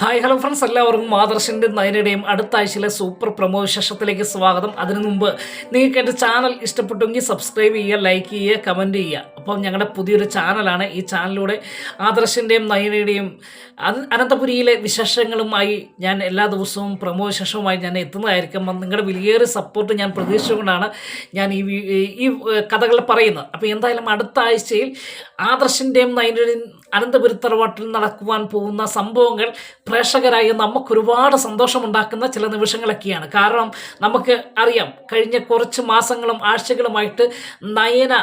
Hi hello friends എല്ലാവർക്കും ആദർശിന്റെ നയനയുടെയും അടുത്ത ആഴ്ചയിലെ സൂപ്പർ പ്രമോ വിശേഷത്തിലേക്ക് സ്വാഗതം. അതിനു മുമ്പ് നിങ്ങൾക്ക് എന്റെ ചാനൽ ഇഷ്ടപ്പെട്ടെങ്കിൽ സബ്സ്ക്രൈബ് ചെയ്യുക ലൈക്ക് ചെയ്യുക കമന്റ് ചെയ്യുക. അപ്പം ഞങ്ങളുടെ പുതിയൊരു ചാനലാണ്. ഈ ചാനലിലൂടെ ആദർശിന്റെയും നയനയുടെയും അനന്തപുരിയിലെ വിശേഷങ്ങളുമായി ഞാൻ എല്ലാ ദിവസവും പ്രമോ വിശേഷവുമായി ഞാൻ എത്തുന്നതായിരിക്കും. നിങ്ങളുടെ വലിയൊരു സപ്പോർട്ട് ഞാൻ പ്രതീക്ഷിച്ചുകൊണ്ടാണ് ഞാൻ ഈ ഈ കഥകൾ പറയുന്നത്. അപ്പോൾ എന്തായാലും അടുത്ത ആഴ്ചയിൽ ആദർശിന്റെയും നയനയുടെയും അനന്തപുരി തറവാട്ടിൽ നടക്കുവാൻ പോകുന്ന സംഭവങ്ങൾ പ്രേക്ഷകരായ നമുക്ക് ഒരുപാട് സന്തോഷമുണ്ടാക്കുന്ന ചില നിമിഷങ്ങളൊക്കെയാണ്. കാരണം നമുക്ക് അറിയാം കഴിഞ്ഞ കുറച്ച് മാസങ്ങളും ആഴ്ചകളുമായിട്ട് നയന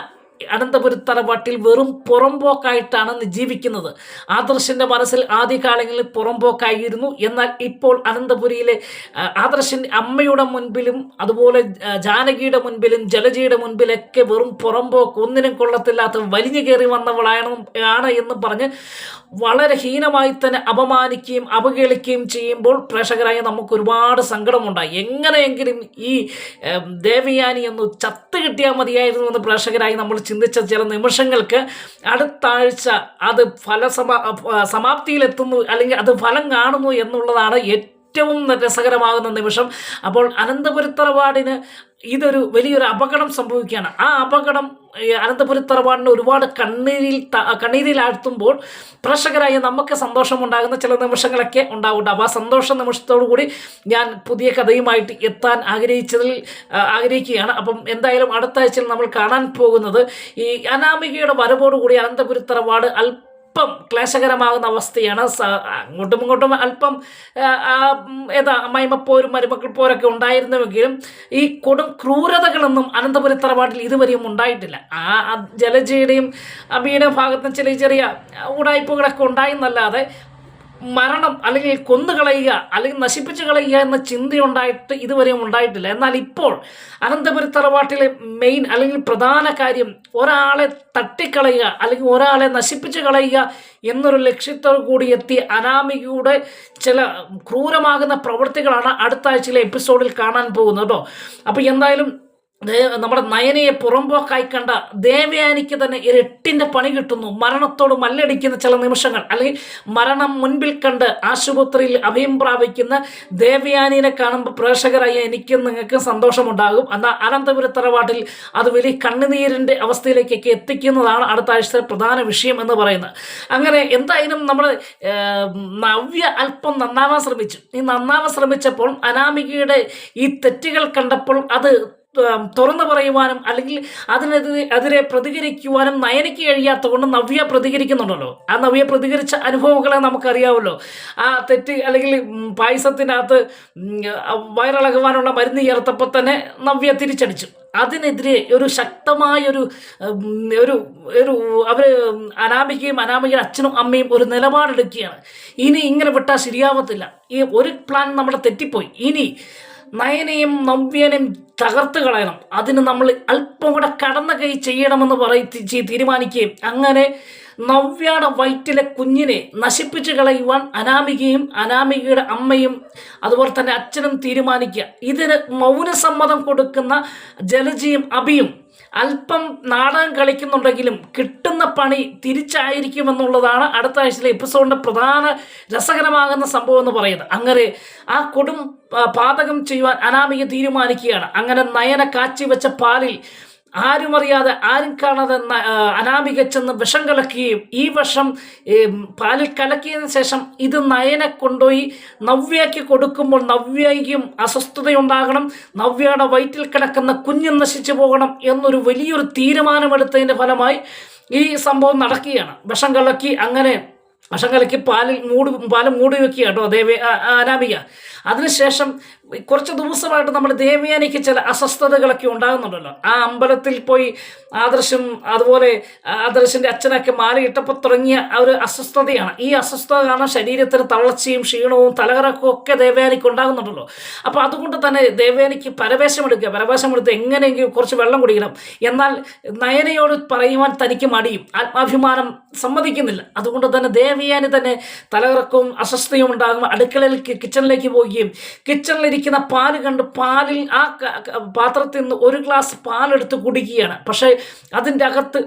അനന്തപുരി തറവാട്ടിൽ വെറും പുറംപോക്കായിട്ടാണ് ജീവിക്കുന്നത്. ആദർശിന്റെ മനസ്സിൽ ആദ്യകാലങ്ങളിൽ പുറംപോക്കായിരുന്നു എന്നാൽ ഇപ്പോൾ അനന്തപുരിയിലെ ആദർശൻ അമ്മയുടെ മുൻപിലും അതുപോലെ ജാനകിയുടെ മുൻപിലും ജലജിയുടെ മുൻപിലൊക്കെ വെറും പുറംപോക്ക് ഒന്നിനും കൊള്ളത്തില്ലാത്ത വലിഞ്ഞു കയറി വന്നവളാണ് ആണ് എന്ന് പറഞ്ഞ് വളരെ ഹീനമായി തന്നെ അപമാനിക്കുകയും അവഹേളിക്കുകയും ചെയ്യുമ്പോൾ പ്രേക്ഷകരായ നമുക്ക് ഒരുപാട് സങ്കടമുണ്ടായി. എങ്ങനെയെങ്കിലും ഈ ദേവയാനി ഒന്ന് ചത്ത് കിട്ടിയാൽ മതിയായിരുന്നു എന്ന് പ്രേക്ഷകരായി നമ്മൾ ചിന്തിച്ച ചില നിമിഷങ്ങൾക്ക് അടുത്താഴ്ച അത് ഫലസമാ സമാപ്തിയിലെത്തുന്നു അല്ലെങ്കിൽ അത് ഫലം കാണുന്നു എന്നുള്ളതാണ് ഏറ്റവും രസകരമാകുന്ന നിമിഷം. അപ്പോൾ അനന്തപുരത്തറവാടിന് ഇതൊരു വലിയൊരു അപകടം സംഭവിക്കുകയാണ്. ആ അപകടം അനന്തപുരത്തറവാടിന് ഒരുപാട് കണ്ണീരിൽ കണ്ണീരിലാഴ്ത്തുമ്പോൾ പ്രേക്ഷകരായ നമുക്ക് സന്തോഷമുണ്ടാകുന്ന ചില നിമിഷങ്ങളൊക്കെ ഉണ്ടാവുന്നുണ്ട് അപ്പോൾ ആ സന്തോഷ നിമിഷത്തോടു കൂടി ഞാൻ പുതിയ കഥയുമായിട്ട് എത്താൻ ആഗ്രഹിച്ചതിൽ ആഗ്രഹിക്കുകയാണ്. അപ്പം എന്തായാലും അടുത്ത ആഴ്ചയിൽ നമ്മൾ കാണാൻ പോകുന്നത് ഈ അനാമികയുടെ വരവോടുകൂടി അനന്തപുരത്തറവാട് അല്പം അല്പം ക്ലേശകരമാകുന്ന അവസ്ഥയാണ്. അങ്ങോട്ടും ഇങ്ങോട്ടും അല്പം ഏതാ മൈമപ്പോരും മരുമക്കൾ പോരൊക്കെ ഉണ്ടായിരുന്നുവെങ്കിലും ഈ കൊടും ക്രൂരതകളൊന്നും അനന്തപുരി തറവാട്ടിൽ ഇതുവരെയും ഉണ്ടായിട്ടില്ല. ആ ജലജയുടെയും അബിയുടെയും ഭാഗത്ത് ചെറിയ ചെറിയ ഉടായ്പകളൊക്കെ ഉണ്ടായെന്നല്ലാതെ മരണം അല്ലെങ്കിൽ കൊന്നുകളയുക അല്ലെങ്കിൽ നശിപ്പിച്ചു കളയുക എന്ന ചിന്തയുണ്ടായിട്ട് ഇതുവരെയും ഉണ്ടായിട്ടില്ല. എന്നാൽ ഇപ്പോൾ അനന്തപുരി തറവാട്ടിലെ മെയിൻ അല്ലെങ്കിൽ പ്രധാന കാര്യം ഒരാളെ തട്ടിക്കളയുക അല്ലെങ്കിൽ ഒരാളെ നശിപ്പിച്ചു കളയുക എന്നൊരു ലക്ഷ്യത്തോടു കൂടി എത്തിയ അനാമികയുടെ ചില ക്രൂരമാകുന്ന പ്രവൃത്തികളാണ് അടുത്ത ആഴ്ചയിലെ എപ്പിസോഡിൽ കാണാൻ പോകുന്നത് കേട്ടോ അപ്പോൾ എന്തായാലും നമ്മുടെ നയനയെ പുറമ്പോക്കായി കണ്ട ദേവയാനിക്ക് തന്നെ ഇരട്ടിന്റെ പണി കിട്ടുന്നു. മരണത്തോട് മല്ലടിക്കുന്ന ചില നിമിഷങ്ങൾ. അല്ലെങ്കിൽ മരണം മുൻപിൽ കണ്ട് ആശുപത്രിയിൽ അഭയം പ്രാപിക്കുന്ന ദേവയാനിനെ കാണുമ്പോൾ പ്രേക്ഷകരായ എനിക്കും നിങ്ങൾക്കും സന്തോഷമുണ്ടാകും. എന്നാൽ അനന്തപുര തറവാട്ടിൽ അത് വലിയ കണ്ണുനീരിന്റെ അവസ്ഥയിലേക്കൊക്കെ എത്തിക്കുന്നതാണ് അടുത്ത ആഴ്ചത്തെ പ്രധാന വിഷയം എന്ന് പറയുന്നത്. അങ്ങനെ എന്തായാലും നമ്മൾ നവ്യ അല്പം നന്നാവാൻ ശ്രമിച്ചു. ഈ നന്നാവാൻ ശ്രമിച്ചപ്പോൾ അനാമികയുടെ ഈ തെറ്റുകൾ കണ്ടപ്പോൾ അത് തുറന്നു പറയുവാനും അല്ലെങ്കിൽ അതിനെതിരെ അതിരെ പ്രതികരിക്കുവാനും നയനയ്ക്ക് കഴിയാത്ത കൊണ്ട് നവ്യ പ്രതികരിക്കുന്നുണ്ടല്ലോ. ആ നവ്യ പ്രതികരിച്ച അനുഭവങ്ങളെ നമുക്കറിയാമല്ലോ ആ തെറ്റ് അല്ലെങ്കിൽ പായസത്തിനകത്ത് വയറിളകുവാനുള്ള മരുന്ന് ചേർത്തപ്പോൾ തന്നെ നവ്യ തിരിച്ചടിച്ചു. അതിനെതിരെ ഒരു ശക്തമായൊരു ഒരു ഒരു അവർ അനാമികയും അനാമികയുടെ അച്ഛനും അമ്മയും ഒരു നിലപാടെടുക്കുകയാണ്. ഇനി ഇങ്ങനെ വിട്ടാൽ ശരിയാവത്തില്ല. ഈ ഒരു പ്ലാൻ നമ്മുടെ തെറ്റിപ്പോയി. ഇനി നയനെയും നവ്യനെയും തകർത്ത് കളയണം. അതിന് നമ്മൾ അല്പം കൂടെ കടന്ന കൈ ചെയ്യണമെന്ന് പറയി തീരുമാനിക്കുകയും അങ്ങനെ നവ്യയുടെ വയറ്റിലെ കുഞ്ഞിനെ നശിപ്പിച്ച് കളയുവാൻ അനാമികയും അനാമികയുടെ അമ്മയും അതുപോലെ തന്നെ അച്ഛനും തീരുമാനിക്കുക. ഇതിന് മൗനസമ്മതം കൊടുക്കുന്ന ജലജിയും അബിയും അല്പം നാടകം കളിക്കുന്നുണ്ടെങ്കിലും കിട്ടുന്ന പണി തിരിച്ചായിരിക്കുമെന്നുള്ളതാണ് അടുത്ത ആഴ്ചയിലെ എപ്പിസോഡിന്റെ പ്രധാന രസകരമാകുന്ന സംഭവം എന്ന് പറയുന്നത്. അങ്ങനെ ആ കൊടും പാതകം ചെയ്യുവാൻ അനാമിക തീരുമാനിക്കുകയാണ്. അങ്ങനെ നയന കാച്ചി വെച്ച പാലിൽ ആരും അറിയാതെ ആരും കാണാതെ അനാമിക ചെന്ന് വിഷം കലക്കുകയും ഈ വിഷം പാലിൽ കലക്കിയതിന് ശേഷം ഇത് നയനെ കൊണ്ടുപോയി നവ്യയ്ക്ക് കൊടുക്കുമ്പോൾ നവ്യയ്ക്കും അസ്വസ്ഥതയുണ്ടാകണം. നവ്യയുടെ വയറ്റിൽ കിടക്കുന്ന കുഞ്ഞ് നശിച്ചു പോകണം എന്നൊരു വലിയൊരു തീരുമാനമെടുത്തതിന്റെ ഫലമായി ഈ സംഭവം നടക്കുകയാണ്. വിഷം കലക്കി അങ്ങനെ വിഷം കലക്കി പാലിൽ മൂടി പാൽ മൂടി വെക്കുക കേട്ടോ ദേവി അനാമിക. അതിനുശേഷം കുറച്ച് ദിവസമായിട്ട് നമ്മൾ ദേവയാനിക്ക് ചില അസ്വസ്ഥതകളൊക്കെ ഉണ്ടാകുന്നുണ്ടല്ലോ. ആ അമ്പലത്തിൽ പോയി ആദർശം അതുപോലെ ആദർശിന്റെ അച്ഛനൊക്കെ ഇട്ടപ്പോൾ തുടങ്ങിയ ഒരു അസ്വസ്ഥതയാണ്. ഈ അസ്വസ്ഥത കാരണം ശരീരത്തിന് തളർച്ചയും ക്ഷീണവും തലകറക്കവും ഒക്കെ ദേവയാനിക്ക് ഉണ്ടാകുന്നുണ്ടല്ലോ. അപ്പോൾ അതുകൊണ്ട് തന്നെ ദേവയാനിക്ക് പരവേശം എടുക്കുക പരവേശം എടുത്ത് എങ്ങനെയെങ്കിലും കുറച്ച് വെള്ളം കുടിക്കണം. എന്നാൽ നയനയോട് പറയുവാൻ തനിക്ക് മടിയും ആത്മാഭിമാനം സമ്മതിക്കുന്നില്ല. അതുകൊണ്ട് തന്നെ ദേവയാനി തന്നെ തലകറക്കവും അസ്വസ്ഥയും ഉണ്ടാകും അടുക്കളയിലേക്ക് കിച്ചണിലേക്ക് പോയി പോവുകയും കിച്ചണിലിരിക്കുന്ന പാൽ കണ്ട് പാലിൽ ആ പാത്രത്തിൽ നിന്ന് ഒരു ഗ്ലാസ് പാലെടുത്ത് കുടിക്കുകയാണ്. പക്ഷേ അതിന്റെ അകത്ത്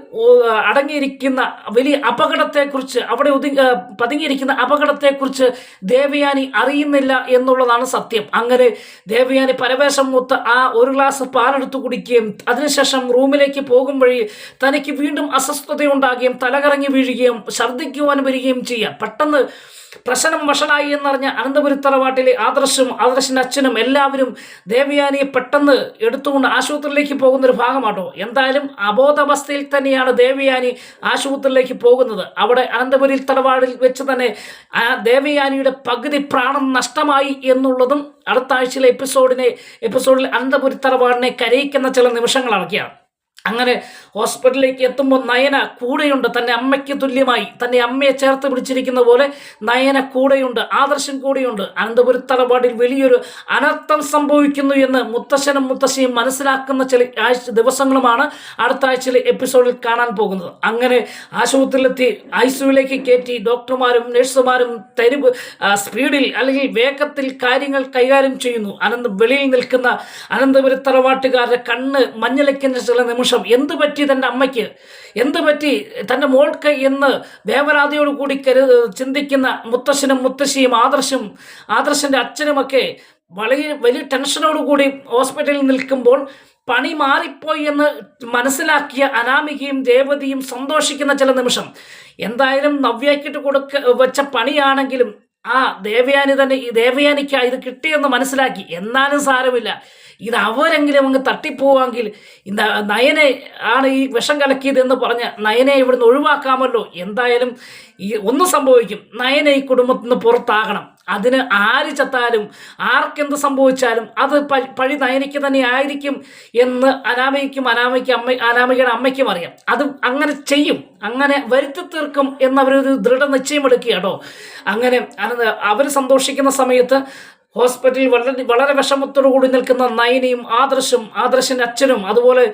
അടങ്ങിയിരിക്കുന്ന വലിയ അപകടത്തെക്കുറിച്ച് അവിടെ ഒതുങ്ങി പതുങ്ങിയിരിക്കുന്ന അപകടത്തെക്കുറിച്ച് ദേവയാനി അറിയുന്നില്ല എന്നുള്ളതാണ് സത്യം. അങ്ങനെ ദേവയാനി പരവേശം മൂത്ത് ആ ഒരു ഗ്ലാസ് പാലെടുത്ത് കുടിക്കുകയും അതിനുശേഷം റൂമിലേക്ക് പോകും വഴി തനിക്ക് വീണ്ടും അസ്വസ്ഥതയുണ്ടാകുകയും തലകറങ്ങി വീഴുകയും ഛർദ്ദിക്കുവാൻ വരികയും ചെയ്യാം. പെട്ടെന്ന് പ്രശ്നം വഷളായി എന്നറിഞ്ഞ അനന്തപുരത്തറവാട്ടിലെ ആദർശും ആദർശിന്റെ അച്ഛനും എല്ലാവരും ദേവയാനിയെ പെട്ടെന്ന് എടുത്തുകൊണ്ട് ആശുപത്രിയിലേക്ക് പോകുന്ന ഒരു ഭാഗമാട്ടോ. എന്തായാലും അബോധാവസ്ഥയിൽ തന്നെയാണ് ദേവയാനി ആശുപത്രിയിലേക്ക് പോകുന്നത്. അവിടെ അനന്തപുരി തറവാടിൽ വെച്ച് തന്നെ ആ ദേവയാനിയുടെ പകുതി പ്രാണം നഷ്ടമായി എന്നുള്ളതും അടുത്ത ആഴ്ചയിലെ എപ്പിസോഡിനെ എപ്പിസോഡിൽ അനന്തപുരി തറവാടിനെ കരയിക്കുന്ന ചില നിമിഷങ്ങളൊക്കെയാണ് അങ്ങനെ ഹോസ്പിറ്റലിലേക്ക് എത്തുമ്പോൾ നയന കൂടെയുണ്ട്. തന്റെ അമ്മയ്ക്ക് തുല്യമായി. തന്റെ അമ്മയെ ചേർത്ത് പിടിച്ചിരിക്കുന്ന പോലെ നയന കൂടെയുണ്ട്. ആദർശം കൂടെയുണ്ട്. അനന്തപുരി തറവാടിൽ വലിയൊരു അനർത്ഥം സംഭവിക്കുന്നു എന്ന് മുത്തശ്ശനും മുത്തശ്ശിയും മനസ്സിലാക്കുന്ന ചില ആഴ്ച ദിവസങ്ങളുമാണ് അടുത്ത ആഴ്ചയിലെ എപ്പിസോഡിൽ കാണാൻ പോകുന്നത്. അങ്ങനെ ആശുപത്രിയിലെത്തി ഐ സിയുലേക്ക് കയറ്റി ഡോക്ടർമാരും നഴ്സുമാരും തെരുവ് സ്പീഡിൽ അല്ലെങ്കിൽ വേഗത്തിൽ കാര്യങ്ങൾ കൈകാര്യം ചെയ്യുന്നു. അനന്ത വെളിയിൽ നിൽക്കുന്ന അനന്തപുരി തറവാട്ടുകാരുടെ കണ്ണ് മഞ്ഞളിക്കുന്ന ചില നിമിഷം എന്ത് പറ്റി തന്റെ അമ്മയ്ക്ക്? എന്ത് പറ്റി? തന്റെ മോൾക്ക് എന്ന് വേവലാതിയോട് കൂടി കരു ചിന്തിക്കുന്ന മുത്തശ്ശനും മുത്തശ്ശിയും ആദർശും ആദർശന്റെ അച്ഛനുമൊക്കെ വളരെ വലിയ ടെൻഷനോടുകൂടി ഹോസ്പിറ്റലിൽ നിൽക്കുമ്പോൾ പണി മാറിപ്പോയി എന്ന് മനസ്സിലാക്കിയ അനാമികയും ദേവതയും സന്തോഷിക്കുന്ന ചില നിമിഷം. എന്തായാലും നവ്യാക്കിട്ട് കൊടുക്ക വെച്ച പണിയാണെങ്കിലും ആ ദേവയാനി തന്നെ ഈ ദേവയാനിക്ക് ഇത് കിട്ടിയെന്ന് മനസ്സിലാക്കി. എന്നാലും സാരമില്ല. ഇത് അവരെങ്കിലും അങ്ങ് തട്ടിപ്പോവാങ്കിൽ ഇന്ന നയനെ ആണ് ഈ വിഷം കലക്കിയതെന്ന് പറഞ്ഞ് നയനെ ഇവിടുന്ന് ഒഴിവാക്കാമല്ലോ. എന്തായാലും ഈ ഒന്നും സംഭവിക്കും. നയനെ ഈ കുടുംബത്തിൽ നിന്ന് പുറത്താകണം. അതിന് ആര് ചത്താലും ആർക്കെന്ത് സംഭവിച്ചാലും അത് പഴി നയനിക്ക് തന്നെ ആയിരിക്കും എന്ന് അനാമയ്ക്കും അനാമയ്ക്ക് അമ്മ അനാമികയുടെ അമ്മയ്ക്കും അറിയാം. അത് അങ്ങനെ ചെയ്യും. അങ്ങനെ വരുത്തി തീർക്കും എന്നവരൊരു ദൃഢനിശ്ചയം കേട്ടോ. അങ്ങനെ അവർ സന്തോഷിക്കുന്ന സമയത്ത് ഹോസ്പിറ്റലിൽ വളരെ വളരെ വിഷമത്തോടു കൂടി നിൽക്കുന്ന നയനയും ആദർശും ആദർശന്റെ അച്ഛനും അതുപോലെ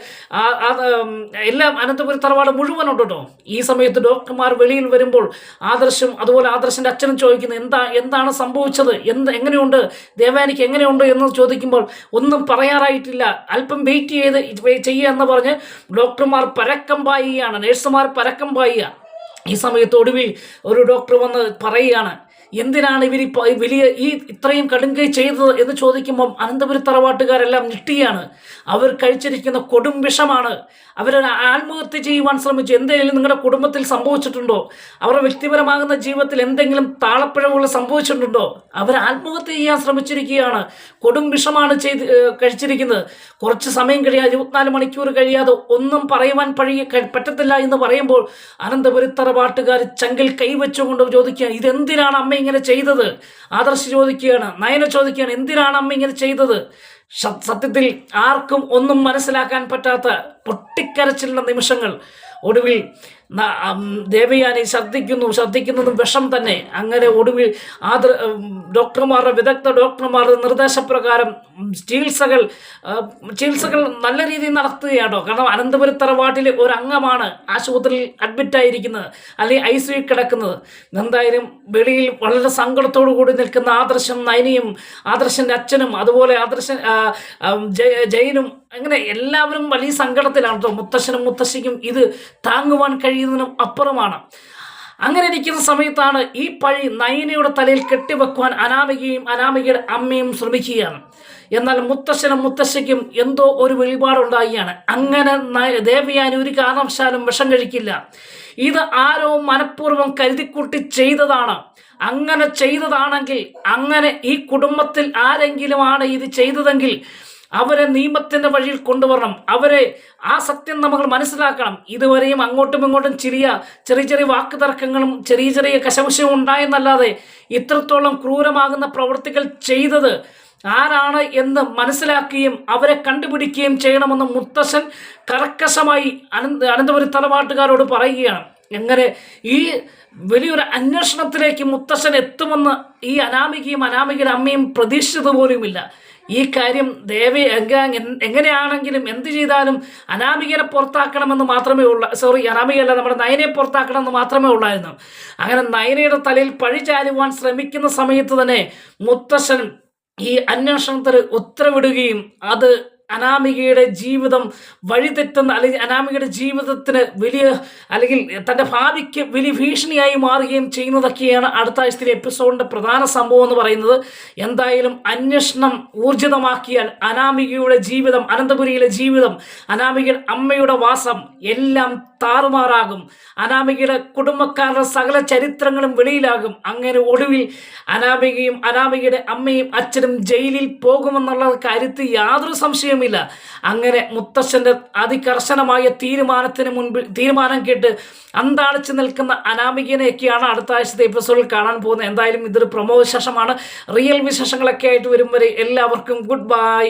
എല്ലാം അനന്തപുരി തറവാട് മുഴുവനുണ്ട് കേട്ടോ. ഈ സമയത്ത് ഡോക്ടർമാർ വെളിയിൽ വരുമ്പോൾ ആദർശും അതുപോലെ ആദർശന്റെ അച്ഛനും ചോദിക്കുന്നത് എന്താ എന്താണ് സംഭവിച്ചത്? എന്ത് എങ്ങനെയുണ്ട്? ദേവാനിക്ക് എങ്ങനെയുണ്ട്? എന്ന് ചോദിക്കുമ്പോൾ ഒന്നും പറയാറായിട്ടില്ല. അല്പം വെയിറ്റ് ചെയ്ത് ചെയ്യുക എന്ന് പറഞ്ഞ് ഡോക്ടർമാർ പരക്കം പായുകയാണ് നേഴ്സുമാർ പരക്കം പായുക. ഈ സമയത്ത് ഒടുവിൽ ഒരു ഡോക്ടർ വന്ന് പറയുകയാണ് എന്തിനാണ് ഇവർ വലിയ ഈ ഇത്രയും കടുങ്കൈ ചെയ്തത് എന്ന് ചോദിക്കുമ്പം അനന്തപുരി തറവാട്ടുകാരെല്ലാം ഞെട്ടിയാണ്. അവർ കഴിച്ചിരിക്കുന്ന കൊടും വിഷമാണ്. അവരൊരു ആത്മഹത്യ ചെയ്യുവാൻ ശ്രമിച്ചു. എന്തെങ്കിലും നിങ്ങളുടെ കുടുംബത്തിൽ സംഭവിച്ചിട്ടുണ്ടോ? അവരുടെ വ്യക്തിപരമാകുന്ന ജീവിതത്തിൽ എന്തെങ്കിലും താളപ്പിഴവുകൾ സംഭവിച്ചിട്ടുണ്ടോ? അവർ ആത്മഹത്യ ചെയ്യാൻ ശ്രമിച്ചിരിക്കുകയാണ്. കൊടും വിഷമാണ് ചെയ്ത് കഴിച്ചിരിക്കുന്നത്. കുറച്ച് സമയം കഴിയാതെ ഇരുപത്തിനാല് മണിക്കൂർ കഴിയാതെ ഒന്നും പറയുവാൻ പഴി പറ്റത്തില്ല എന്ന് പറയുമ്പോൾ അനന്തപുരി പാട്ടുകാർ ചങ്കിൽ കൈവച്ചുകൊണ്ട് ചോദിക്കുക ഇതെന്തിനാണ് അമ്മ ഇങ്ങനെ ചെയ്തത്? ആദർശ് ചോദിക്കുകയാണ്. നയന ചോദിക്കുകയാണ് എന്തിനാണ് അമ്മ ഇങ്ങനെ ചെയ്തത്? സത്യത്തിൽ ആർക്കും ഒന്നും മനസ്സിലാക്കാൻ പറ്റാത്ത പൊട്ടിക്കരച്ചിലുള്ള നിമിഷങ്ങൾ. ഒടുവിൽ ദേവയാനി ശ്രദ്ധിക്കുന്നു ശ്രദ്ധിക്കുന്നതും വിഷം തന്നെ. അങ്ങനെ ഒടുവിൽ ആദർ ഡോക്ടർമാരുടെ വിദഗ്ധ ഡോക്ടർമാരുടെ നിർദ്ദേശപ്രകാരം ചികിത്സകൾ ചികിത്സകൾ നല്ല രീതിയിൽ നടത്തുകയാണോ കാരണം അനന്തപുരം തറവാട്ടിലെ ഒരു അംഗമാണ് ആശുപത്രിയിൽ അഡ്മിറ്റായിരിക്കുന്നത് അല്ലെങ്കിൽ ഐ സിയിൽ കിടക്കുന്നത്. എന്തായാലും വെളിയിൽ വളരെ സങ്കടത്തോടു കൂടി നിൽക്കുന്ന ആദർശം നയനിയും ആദർശന്റെ അച്ഛനും അതുപോലെ ആദർശൻ ജയനും അങ്ങനെ എല്ലാവരും വലിയ സങ്കടത്തിലാണ് കേട്ടോ മുത്തശ്ശനും മുത്തശ്ശിക്കും ഇത് താങ്ങുവാൻ കഴിയുന്നതിനും അപ്പുറമാണ്. അങ്ങനെ ഇരിക്കുന്ന സമയത്താണ് ഈ പഴി നയനയുടെ തലയിൽ കെട്ടിവെക്കുവാൻ അനാമികയും അനാമികയുടെ അമ്മയും ശ്രമിക്കുകയാണ്. എന്നാൽ മുത്തശ്ശനും മുത്തശ്ശിക്കും എന്തോ ഒരു വെളിപാടുണ്ടാകുകയാണ് അങ്ങനെ ദേവയാനി ഒരു കാരണവശാലും വിഷം കഴിക്കില്ല. ഇത് ആരോ മനഃപൂർവം കരുതിക്കൂട്ടി ചെയ്തതാണ്. അങ്ങനെ ചെയ്തതാണെങ്കിൽ അങ്ങനെ ഈ കുടുംബത്തിൽ ആരെങ്കിലും ആണ് ഇത് ചെയ്തതെങ്കിൽ അവരെ നിയമത്തിന്റെ വഴിയിൽ കൊണ്ടുവരണം. അവരെ ആ സത്യം നമ്മൾ മനസ്സിലാക്കണം. ഇതുവരെയും അങ്ങോട്ടും ഇങ്ങോട്ടും ചെറിയ ചെറിയ ചെറിയ വാക്ക് തർക്കങ്ങളും ചെറിയ ചെറിയ കശവശവും ഉണ്ടായെന്നല്ലാതെ ഇത്രത്തോളം ക്രൂരമാകുന്ന പ്രവൃത്തികൾ ചെയ്തത് ആരാണ് എന്ന് മനസ്സിലാക്കുകയും അവരെ കണ്ടുപിടിക്കുകയും ചെയ്യണമെന്ന് മുത്തശ്ശൻ കർക്കശമായി അനന്ത അനന്തപുരി തറവാട്ടുകാരോട് പറയുകയാണ്. എങ്ങനെ ഈ വലിയൊരു അന്വേഷണത്തിലേക്ക് മുത്തശ്ശൻ എത്തുമെന്ന് ഈ അനാമികയും അനാമികയുടെ അമ്മയും പ്രതീക്ഷിച്ചത് പോലുമില്ല. ഈ കാര്യം ദേവി എങ്ങ എങ്ങനെയാണെങ്കിലും എന്ത് ചെയ്താലും അനാമികനെ പുറത്താക്കണമെന്ന് മാത്രമേ ഉള്ള സോറി അനാമികയല്ല നമ്മുടെ നയനെ പുറത്താക്കണമെന്ന് മാത്രമേ ഉള്ളായിരുന്നു. അങ്ങനെ നയനയുടെ തലയിൽ പഴി ചാരുവാൻ ശ്രമിക്കുന്ന സമയത്ത് തന്നെ മുത്തശ്ശൻ ഈ അന്വേഷണത്തിന് ഉത്തരവിടുകയും അത് അനാമികയുടെ ജീവിതം വഴിതെറ്റുന്ന അല്ലെങ്കിൽ അനാമികയുടെ ജീവിതത്തിന് വലിയ അല്ലെങ്കിൽ തന്റെ ഭാവിക്ക് വലിയ ഭീഷണിയായി മാറുകയും ചെയ്യുന്നതൊക്കെയാണ് അടുത്ത ആഴ്ചയിലെ എപ്പിസോഡിന്റെ പ്രധാന സംഭവം എന്ന് പറയുന്നത്. എന്തായാലും അന്വേഷണം ഊർജിതമാക്കിയാൽ അനാമികയുടെ ജീവിതം അനന്തപുരിയിലെ ജീവിതം അനാമികയുടെ അമ്മയുടെ വാസം എല്ലാം താറുമാറാകും. അനാമികയുടെ കുടുംബക്കാരുടെ സകല ചരിത്രങ്ങളും വെളിയിലാകും. അങ്ങനെ ഒടുവിൽ അനാമികയും അനാമികയുടെ അമ്മയും അച്ഛനും ജയിലിൽ പോകുമെന്നുള്ള കാര്യത്തിൽ യാതൊരു സംശയവുമില്ല അങ്ങനെ മുത്തശ്ശന്റെ അതികർശനമായ തീരുമാനത്തിന് മുൻപിൽ തീരുമാനം കേട്ട് അന്താളിച്ച് നിൽക്കുന്ന അനാമികനെയൊക്കെയാണ് അടുത്ത ആഴ്ചത്തെ എപ്പിസോഡിൽ കാണാൻ പോകുന്നത്. എന്തായാലും ഇതൊരു പ്രമോ വിശേഷമാണ്. റിയൽ വിശേഷങ്ങളൊക്കെ ആയിട്ട് വരും വരെ എല്ലാവർക്കും ഗുഡ് ബൈ